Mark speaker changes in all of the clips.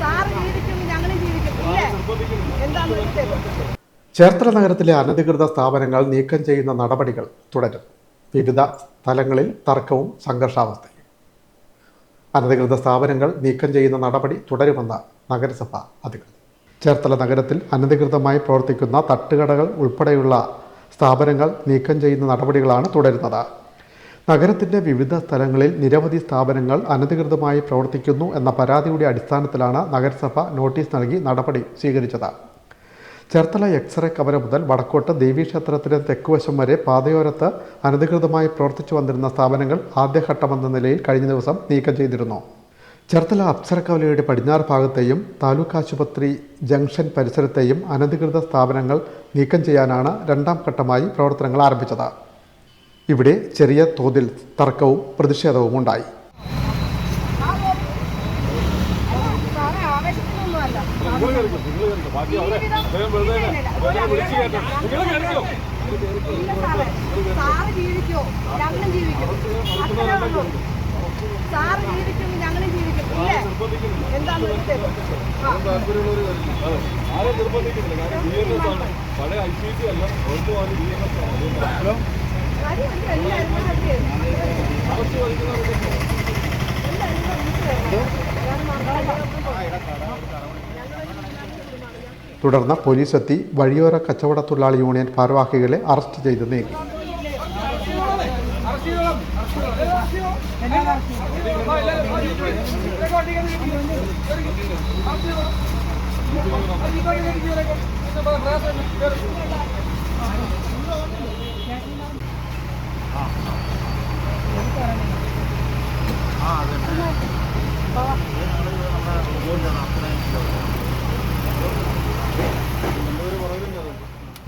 Speaker 1: Sir ഞങ്ങളും ഇല്ലേ
Speaker 2: ചേർത്തല നഗരത്തിലെ അനധികൃത സ്ഥാപനങ്ങൾ നീക്കം ചെയ്യുന്ന നടപടികൾ തുടരും. വിവിധ സ്ഥലങ്ങളിൽ തർക്കവും സംഘർഷാവസ്ഥയും. അനധികൃത സ്ഥാപനങ്ങൾ നീക്കം ചെയ്യുന്ന നടപടി തുടരുമെന്ന് നഗരസഭ അധികൃതർ. ചേർത്തല നഗരത്തിൽ അനധികൃതമായി പ്രവർത്തിക്കുന്ന തട്ടുകടകൾ ഉൾപ്പെടെയുള്ള സ്ഥാപനങ്ങൾ നീക്കം ചെയ്യുന്ന നടപടികളാണ് തുടരുന്നത്. നഗരത്തിന്റെ വിവിധ സ്ഥലങ്ങളിൽ നിരവധി സ്ഥാപനങ്ങൾ അനധികൃതമായി പ്രവർത്തിക്കുന്നു എന്ന പരാതിയുടെ അടിസ്ഥാനത്തിലാണ് നഗരസഭ നോട്ടീസ് നൽകി നടപടി സ്വീകരിച്ചത്. ചേർത്തല എക്സ്റേ കവല മുതൽ വടക്കോട്ട് ദേവീക്ഷേത്രത്തിന് തെക്കുവശം വരെ പാതയോരത്ത് അനധികൃതമായി പ്രവർത്തിച്ചു വന്നിരുന്ന സ്ഥാപനങ്ങൾ ആദ്യഘട്ടമെന്ന നിലയിൽ കഴിഞ്ഞ ദിവസം നീക്കം ചെയ്തിരുന്നു. ചേർത്തല അപ്സരക്കവലയുടെ പടിഞ്ഞാറ് ഭാഗത്തെയും താലൂക്ക് ആശുപത്രി ജംഗ്ഷൻ പരിസരത്തെയും അനധികൃത സ്ഥാപനങ്ങൾ നീക്കം ചെയ്യാനാണ് രണ്ടാം ഘട്ടമായി പ്രവർത്തനങ്ങൾ ആരംഭിച്ചത്. ഇവിടെ ചെറിയ തോതിൽ തർക്കവും പ്രതിഷേധവും ഉണ്ടായി.
Speaker 1: ജീവിക്കോ. ജീവിക്കും. സാറ് ജീവിക്കും ഞങ്ങളും ജീവിക്കും ഇല്ലേ എന്താന്ന് വെച്ചാൽ
Speaker 3: ആരും നിർബന്ധിക്കുന്നില്ല കാരണം ബി എൻ എസ് ആണ് പഴയ ഐ സി സി അല്ല ഓർത്തുവാണ് ബി എൻ എസ് ആണ് അതുകൊണ്ടാണ്
Speaker 1: കാര്യമുണ്ട് എല്ലാവരും
Speaker 3: കുറച്ച് കളിക്കുന്നവർക്ക്
Speaker 2: തുടർന്ന് പോലീസ് എത്തി വഴിയോര കച്ചവട തൊഴിലാളി യൂണിയൻ ഭാരവാഹികളെ അറസ്റ്റ് ചെയ്ത് നീക്കി.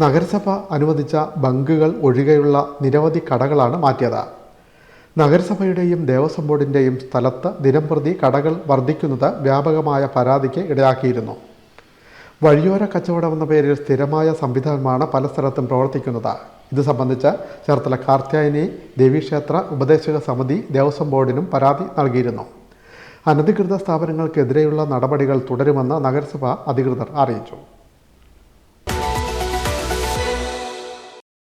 Speaker 2: നഗരസഭ അനുവദിച്ച ബങ്കുകൾ ഒഴികെയുള്ള നിരവധി കടകളാണ് മാറ്റിയത്. നഗരസഭയുടെയും ദേവസ്വം ബോർഡിന്റെയും സ്ഥലത്ത് ദിനംപ്രതി കടകൾ വർദ്ധിക്കുന്നത് വ്യാപകമായ പരാതിക്ക് ഇടയാക്കിയിരുന്നു. വഴിയോര കച്ചവടം എന്ന പേരിൽ സ്ഥിരമായ സംവിധാനമാണ് പല സ്ഥലത്തും പ്രവർത്തിക്കുന്നത്. ഇത് സംബന്ധിച്ച് ചേർത്തല കാർത്യായനി ദേവീക്ഷേത്ര ഉപദേശക സമിതി ദേവസ്വം ബോർഡിനും പരാതി നൽകിയിരുന്നു. അനധികൃത സ്ഥാപനങ്ങൾക്കെതിരെയുള്ള നടപടികൾ തുടരുമെന്ന് നഗരസഭ അധികൃതർ അറിയിച്ചു.